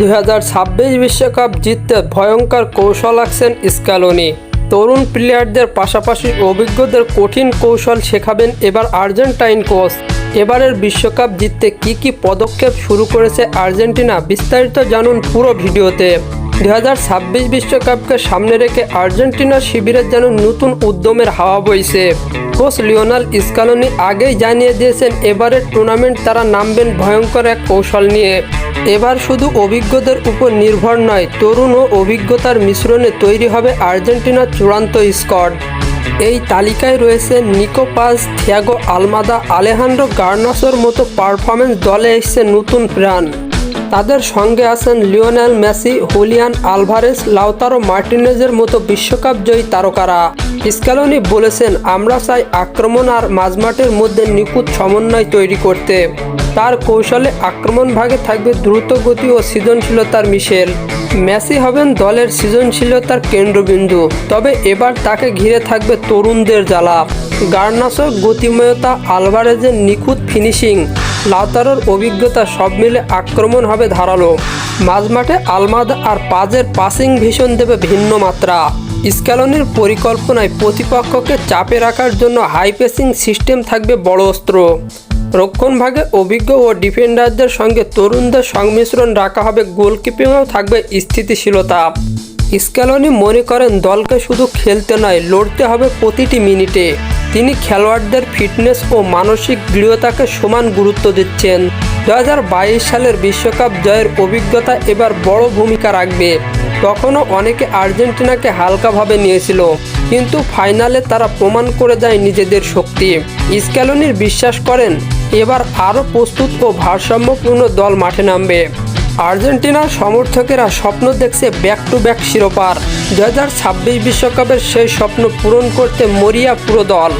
দুই বিশ্বকাপ জিততে ভয়ঙ্কর কৌশল আঁকছেন স্ক্যালোনি। তরুণ প্লেয়ারদের পাশাপাশি অভিজ্ঞদের কঠিন কৌশল শেখাবেন এবার আর্জেন্টাইন কোচ। এবারের বিশ্বকাপ জিততে কি কি পদক্ষেপ শুরু করেছে আর্জেন্টিনা বিস্তারিত জানুন পুরো ভিডিওতে। দুই বিশ্বকাপকে সামনে রেখে আর্জেন্টিনার শিবিরের যেন নতুন উদ্যমের হাওয়া বইছে। কোচ লিওনাল স্কালোনি আগেই জানিয়ে দিয়েছেন এবারের টুর্নামেন্ট তারা নামবেন ভয়ঙ্কর এক কৌশল নিয়ে। এবার শুধু অভিজ্ঞদের উপর নির্ভর নয়, তরুণ ও অভিজ্ঞতার মিশ্রণে তৈরি হবে আর্জেন্টিনার চূড়ান্ত স্কোয়াড। এই তালিকায় রয়েছে Nico Paz, Thiago Almada Alejandro গার্নাসোর মতো পারফরমেন্স দলে এসছে নতুন প্রাণ তাদের সঙ্গে আছেন Lionel Messi, Julian Alvarez, Lautaro মার্টিনেজের মতো বিশ্বকাপ জয়ী তারকারা। স্ক্যালোনি বলেছেন, আমরা চাই আক্রমণ আর মাঝমাঠের মধ্যে নিখুঁত সমন্বয় তৈরি করতে। তার কৌশলে আক্রমণ ভাগে থাকবে দ্রুত গতি ও সৃজনশীলতার মিশেল। মেসি হবেন দলের সৃজনশীলতার কেন্দ্রবিন্দু, তবে এবার তাকে ঘিরে থাকবে তরুণদের জ্বালা। গার্নাসোর গতিময়তা আলভারেজের নিখুঁত ফিনিশিং। লাউতারোর অভিজ্ঞতা সব মিলে আক্রমণ হবে ধারালো। মাঝমাঠে আলমাদ আর পাজের পাসিং ভীষণ দেবে ভিন্ন মাত্রা। স্ক্যালনির পরিকল্পনায় প্রতিপক্ষকে চাপে রাখার জন্য হাই পেসিং সিস্টেম থাকবে বড় অস্ত্র। রক্ষণভাগে অভিজ্ঞ ও ডিফেন্ডারদের সঙ্গে তরুণদের সংমিশ্রণ রাখা হবে গোলকিপিংয়েও থাকবে স্থিতিশীলতা। স্ক্যালনি মনে করেন দলকে শুধু খেলতে নয়, লড়তে হবে প্রতিটি মিনিটে। তিনি খেলোয়াড়দের ফিটনেস ও মানসিক দৃঢ়তাকে সমান গুরুত্ব দিচ্ছেন। দু হাজার বাইশ সালের বিশ্বকাপ জয়ের অভিজ্ঞতা এবার বড় ভূমিকা রাখবে। তখনও অনেকে আর্জেন্টিনাকে হালকাভাবে নিয়েছিল, কিন্তু ফাইনালে তারা প্রমাণ করে যায় নিজেদের শক্তি। স্ক্যালোনির বিশ্বাস করেন, এবার আরও প্রস্তুত ও ভারসাম্যপূর্ণ দল মাঠে নামবে। আর্জেন্টিনার সমর্থকেরা স্বপ্ন দেখছে ব্যাক টু ব্যাক শিরোপার। দু বিশ্বকাপের সেই স্বপ্ন পূরণ করতে মরিয়া পুরো দল।